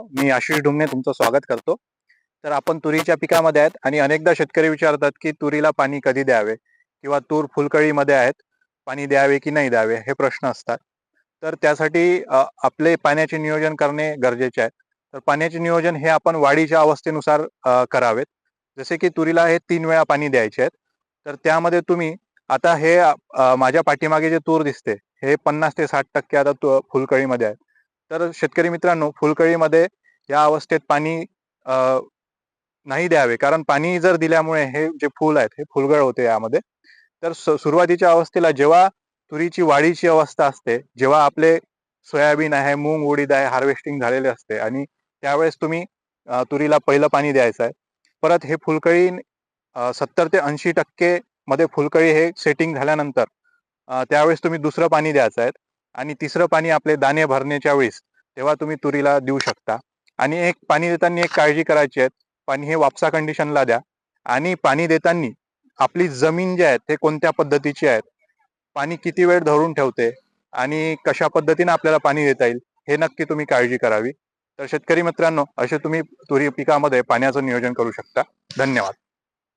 हो, मी आशिष डुमने तुमचं स्वागत करतो. तर आपण तुरीच्या पिकामध्ये आहेत आणि अनेकदा शेतकरी विचारतात की तुरीला पाणी कधी द्यावे किंवा तूर फुलकळीमध्ये आहेत पाणी द्यावे की नाही द्यावे हे प्रश्न असतात. तर त्यासाठी आपले पाण्याचे नियोजन करणे गरजेचे आहे. तर पाण्याचे नियोजन हे आपण वाढीच्या अवस्थेनुसार करावेत. जसे की तुरीला हे तीन वेळा पाणी द्यायचे आहेत. तर त्यामध्ये तुम्ही आता हे माझ्या पाठीमागे जे तूर दिसते हे पन्नास ते साठ टक्के आता फुलकळीमध्ये आहे तर शेतकरी मित्रांनो फुलकळीमध्ये या अवस्थेत पाणी नाही द्यावे. कारण पाणी जर दिल्यामुळे हे जे फुल आहेत हे फुलगळ होते यामध्ये. तर सु- सुरुवातीच्या अवस्थेला जेव्हा तुरीची वाढीची अवस्था असते जेव्हा आपले सोयाबीन आहे मूग उडीद आहे हार्वेस्टिंग झालेले असते आणि त्यावेळेस तुम्ही तुरीला पहिलं पाणी द्यायचं आहे. परत हे फुलकळी सत्तर ते ऐंशी टक्के मध्ये फुलकळी हे सेटिंग झाल्यानंतर त्यावेळेस तुम्ही दुसरं पाणी द्यायचं आहे. आणि तिसरं पाणी आपले दाणे भरण्याच्या वेळेस तेव्हा तुम्ही तुरीला देऊ शकता. आणि एक पाणी देताना एक काळजी करायची आहे पाणी हे वापसा कंडिशनला द्या. आणि पाणी देताना आपली जमीन जी आहे ते कोणत्या पद्धतीची आहे पाणी किती वेळ धरून ठेवते आणि कशा पद्धतीने आपल्याला पाणी देता येईल हे नक्की तुम्ही काळजी करावी. तर शेतकरी मित्रांनो असे तुम्ही तुरी पिकामध्ये पाण्याचं नियोजन करू शकता. धन्यवाद.